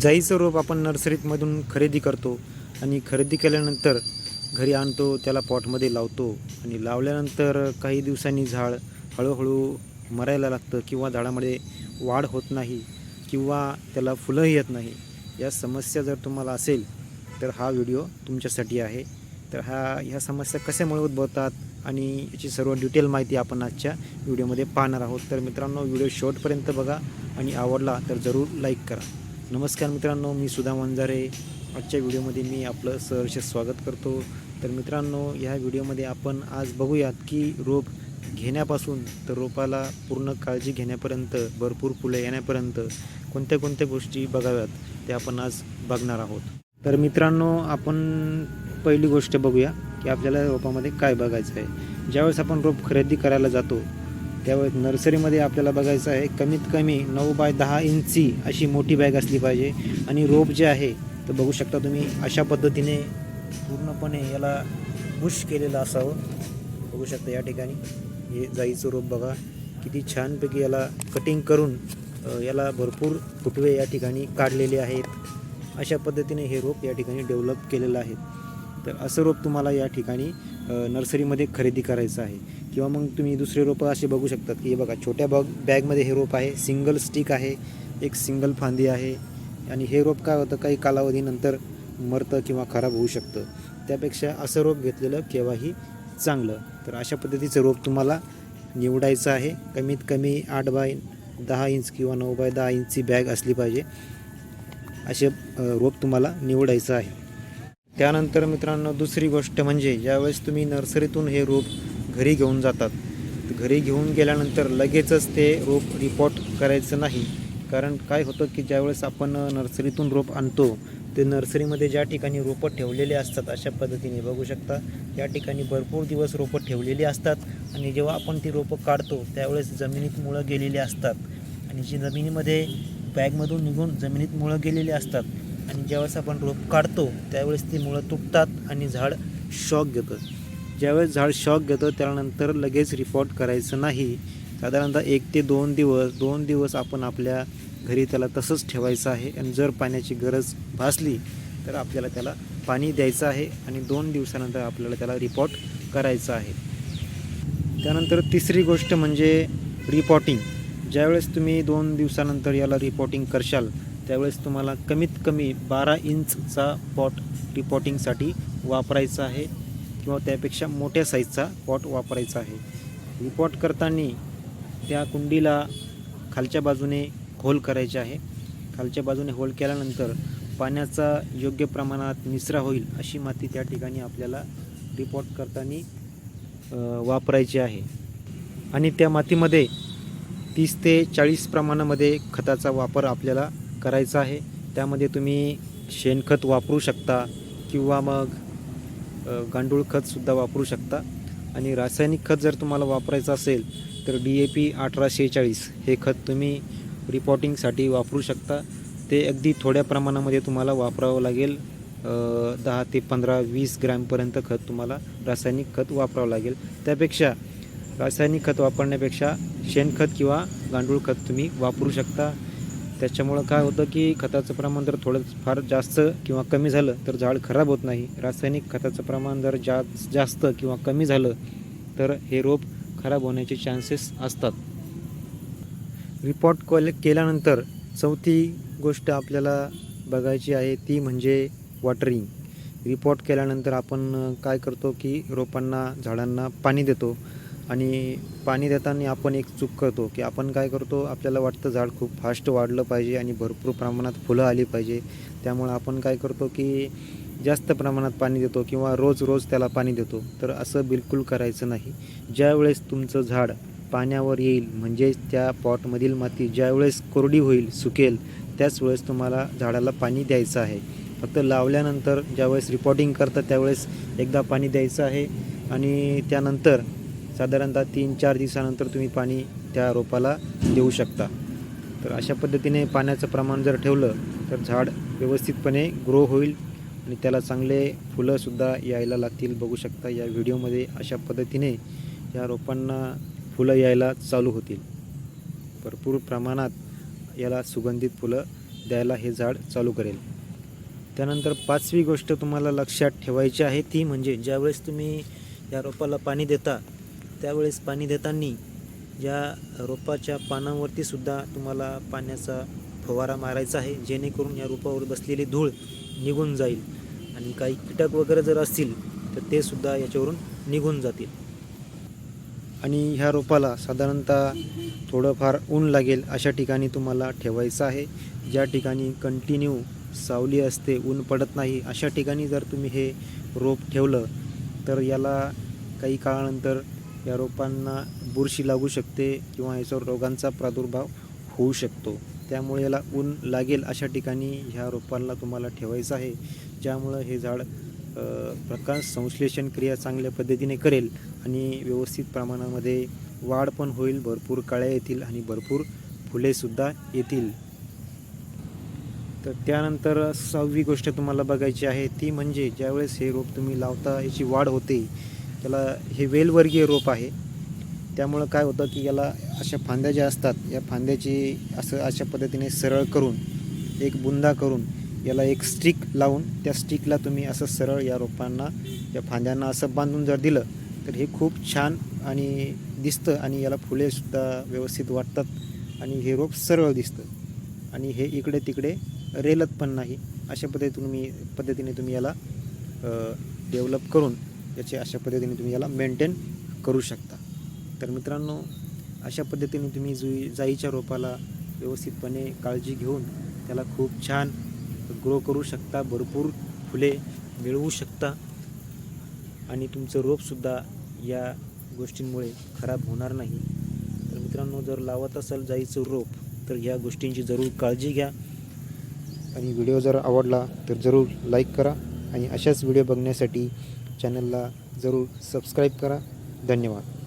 जाईचं रोप आपण नर्सरीतमधून खरेदी करतो आणि खरेदी केल्यानंतर घरी आणतो त्याला पॉटमध्ये लावतो आणि लावल्यानंतर काही दिवसांनी झाड हळूहळू मरायला लागतं किंवा झाडामध्ये वाढ होत नाही किंवा त्याला फुलंही येत नाही. या समस्या जर तुम्हाला असेल तर हा व्हिडिओ तुमच्यासाठी आहे. तर हा ह्या समस्या कशामुळे उद्भवतात आणि याची सर्व डिटेल माहिती आपण आजच्या व्हिडिओमध्ये पाहणार आहोत. तर मित्रांनो व्हिडिओ शॉर्टपर्यंत बघा आणि आवडला तर जरूर लाईक करा. नमस्कार मित्रांनो मी सुधा वंजारे आजच्या व्हिडिओमध्ये मी आपलं सहर्ष स्वागत करतो. तर मित्रांनो ह्या व्हिडिओमध्ये आपण आज बघूयात की रोप घेण्यापासून तर रोपाला पूर्ण काळजी घेण्यापर्यंत भरपूर फुलं येण्यापर्यंत कोणत्या कोणत्या गोष्टी बघाव्यात ते आपण आज बघणार आहोत. तर मित्रांनो आपण पहिली गोष्ट बघूया की आपल्याला रोपामध्ये काय बघायचं आहे ज्यावेळेस आपण रोप खरेदी करायला जातो त्यावेळेस नर्सरीमध्ये आपल्याला बघायचं आहे कमीत कमी नऊ बाय दहा इंची अशी मोठी बॅग असली पाहिजे. आणि रोप जे आहे तर बघू शकता तुम्ही अशा पद्धतीने पूर्णपणे याला बुश केलेलं असावं. बघू शकता या ठिकाणी. हे जाईचं रोप बघा. किती छानपैकी याला कटिंग करून याला भरपूर फुटवे या ठिकाणी काढलेले आहेत. अशा पद्धतीने हे रोप या ठिकाणी डेव्हलप केलेलं आहे तर असं रोप तुम्हाला या ठिकाणी नर्सरीमध्ये खरेदी करायचं आहे. किंवा मग तुम्ही दुसरे रोपं असे बघू शकतात की हे बघा छोट्या बॉग बॅगमध्ये हे रोप आहे सिंगल स्टिक आहे एक सिंगल फांदी आहे. आणि हे रोप काय होतं काही कालावधीनंतर मरतं किंवा खराब होऊ शकतं. त्यापेक्षा असं रोप घेतलेलं केव्हाही चांगलं. तर अशा पद्धतीचं रोप तुम्हाला निवडायचं आहे. कमीत कमी आठ बाय दहा इंच किंवा नऊ बाय दहा इंचची बॅग असली पाहिजे. असे रोप तुम्हाला निवडायचं आहे. त्यानंतर मित्रांनो दुसरी गोष्ट म्हणजे ज्यावेळेस तुम्ही नर्सरीतून हे रोप घरी घेऊन जातात घरी घेऊन गेल्यानंतर लगेचच ते रोप रिपोर्ट करायचं नाही. कारण काय होतं की ज्यावेळेस आपण नर्सरीतून रोप आणतो ते नर्सरीमध्ये ज्या ठिकाणी रोपं ठेवलेले असतात अशा पद्धतीने बघू शकता. या ठिकाणी भरपूर दिवस रोपं ठेवलेली असतात आणि जेव्हा आपण ती रोपं काढतो त्यावेळेस जमिनीत मुळं गेलेली असतात. आणि जी जमिनीमध्ये बॅगमधून निघून जमिनीत मुळं गेलेली असतात आणि ज्यावेळेस आपण रोप काढतो त्यावेळेस ती मुळं तुटतात आणि झाड शॉक घेतं. ज्यावेळेस झाड शॉक घेतं त्यानंतर लगेच रिपोर्ट करायचं नाही. साधारणतः एक ते दोन दिवस दोन दिवस आपण आपल्या घरी त्याला तसंच ठेवायचं आहे. आणि जर पाण्याची गरज भासली तर आपल्याला त्याला पाणी द्यायचं आहे आणि दोन दिवसानंतर आपल्याला त्याला रिपोर्ट करायचं आहे. त्यानंतर तिसरी गोष्ट म्हणजे रिपोर्टिंग ज्यावेळेस तुम्ही दोन दिवसानंतर याला रिपोर्टिंग करशाल त्यावेळेस तुम्हाला कमीत कमी बारा इंचचा पॉट रिपोर्टिंगसाठी वापरायचा आहे किंवा त्यापेक्षा मोठ्या साईजचा पॉट वापरायचा आहे. रिपोर्ट करताना त्या कुंडीला खालच्या बाजूने होल करायचे आहे. खालच्या बाजूने होल केल्यानंतर पाण्याचा योग्य प्रमाणात निचरा होईल अशी माती त्या ठिकाणी आपल्याला रिपोर्ट करताना वापरायची आहे. आणि त्या मातीमध्ये तीस ते चाळीस प्रमाणामध्ये खताचा वापर आपल्याला करायचं आहे. त्यामध्ये तुम्ही शेणखत वापरू शकता किंवा मग गांडूळ खतसुद्धा वापरू शकता. आणि रासायनिक खत जर तुम्हाला वापरायचं असेल तर डी ए पी अठरा शेहेचाळीस हे खत तुम्ही रिपोर्टिंगसाठी वापरू शकता. ते अगदी थोड्या प्रमाणामध्ये तुम्हाला वापरावं लागेल. दहा ते पंधरा वीस ग्रॅमपर्यंत खत तुम्हाला रासायनिक खत वापरावं लागेल. त्यापेक्षा रासायनिक खत वापरण्यापेक्षा शेणखत किंवा गांडूळ खत तुम्ही वापरू शकता. त्याच्यामुळं काय होतं की खताचं प्रमाण जर थोडं फार जास्त किंवा कमी झालं तर झाड खराब होत नाही. रासायनिक खताचं प्रमाण जर जा जास्त किंवा कमी झालं तर हे रोप खराब होण्याचे चान्सेस असतात. रिपोर्ट कॉल केल्यानंतर चौथी गोष्ट आपल्याला बघायची आहे ती म्हणजे वॉटरिंग रिपोर्ट केल्यानंतर आपण काय करतो की रोपांना झाडांना पाणी देतो. आणि पाणी देताना आपण एक चूक करतो की आपण काय करतो आपल्याला वाटतं झाड खूप फास्ट वाढलं पाहिजे आणि भरपूर प्रमाणात फुलं आली पाहिजे. त्यामुळं आपण काय करतो की जास्त प्रमाणात पाणी देतो किंवा रोज रोज त्याला पाणी देतो. तर असं बिलकुल करायचं नाही. ज्यावेळेस तुमचं झाड पाण्यावर येईल म्हणजेच त्या पॉटमधील माती ज्यावेळेस कोरडी होईल सुकेल त्याच वेळेस तुम्हाला झाडाला पाणी द्यायचं आहे. फक्त लावल्यानंतर ज्यावेळेस रिपोर्टिंग करतं त्यावेळेस एकदा पाणी द्यायचं आहे आणि त्यानंतर साधारणतः तीन चार दिवसानंतर तुम्ही पाणी त्या रोपाला देऊ शकता. तर अशा पद्धतीने पाण्याचं प्रमाण जर ठेवलं तर झाड व्यवस्थितपणे ग्रो होईल आणि त्याला चांगले फुलंसुद्धा यायला लागतील. बघू शकता या व्हिडिओमध्ये अशा पद्धतीने या रोपांना फुलं यायला चालू होतील. भरपूर प्रमाणात याला सुगंधित फुलं द्यायला हे झाड चालू करेल. त्यानंतर पाचवी गोष्ट तुम्हाला लक्षात ठेवायची आहे ती म्हणजे ज्यावेळेस तुम्ही या रोपाला पाणी देता त्यावेळेस पाणी देताना या रोपाच्या पानांवरती सुद्धा तुम्हाला पाण्याचा फवारा मारायचा आहे. जेणेकरून या रोपावर बसलेली धूळ निघून जाईल. आणि काही कीटक वगैरे जर असतील तर ते सुद्धा याच्यावरून निघून जातील. आणि ह्या रोपाला साधारणतः थोडंफार ऊन लागेल अशा ठिकाणी तुम्हाला ठेवायचं आहे. ज्या ठिकाणी कंटिन्यू सावली असते ऊन पडत नाही अशा ठिकाणी जर तुम्ही हे रोप ठेवलं तर याला काही काळानंतर या रोपांना बुरशी लागू शकते किंवा याच्यावर रोगांचा प्रादुर्भाव होऊ शकतो. त्यामुळे याला ऊन लागेल अशा ठिकाणी ह्या रोपांना तुम्हाला ठेवायचं आहे. ज्यामुळं हे झाड प्रकाश संश्लेषण क्रिया चांगल्या पद्धतीने करेल आणि व्यवस्थित प्रमाणामध्ये वाढ पण होईल भरपूर काळ्या येतील आणि भरपूर फुलेसुद्धा येतील. तर त्यानंतर सहावी गोष्ट तुम्हाला बघायची आहे ती म्हणजे ज्यावेळेस हे रोप तुम्ही लावता याची वाढ होते त्याला हे वेलवर्गीय रोप आहे. त्यामुळं काय होतं की याला अशा फांद्या ज्या असतात या फांद्याची असं अशा पद्धतीने सरळ करून एक बुंदा करून याला एक स्टिक लावून त्या स्टिकला तुम्ही असं सरळ या रोपांना या फांद्यांना असं बांधून जर दिलं तर हे खूप छान आणि दिसतं आणि याला फुलेसुद्धा व्यवस्थित वाटतात आणि हे रोप सरळ दिसतं. आणि हे इकडे तिकडे रेलत पण नाही. अशा पद्धतीने तुम्ही पद्धतीने तुम्ही याला डेव्हलप करून याचे अशा पद्धतीने तुम्ही याला मेंटेन करू शकता. तर मित्रांनो अशा पद्धतीने तुम्ही जुई जाईच्या रोपाला व्यवस्थितपणे काळजी घेऊन त्याला खूप छान ग्रो करू शकता भरपूर फुले मिळवू शकता. आणि तुमचं रोपसुद्धा या गोष्टींमुळे खराब होणार नाही. तर मित्रांनो जर लावत असाल जाईचं रोप तर ह्या गोष्टींची जरूर काळजी घ्या. आणि व्हिडिओ जर आवडला तर जरूर लाईक करा. आणि अशाच व्हिडिओ बघण्यासाठी चॅनलला जरूर सबस्क्राईब करा. धन्यवाद.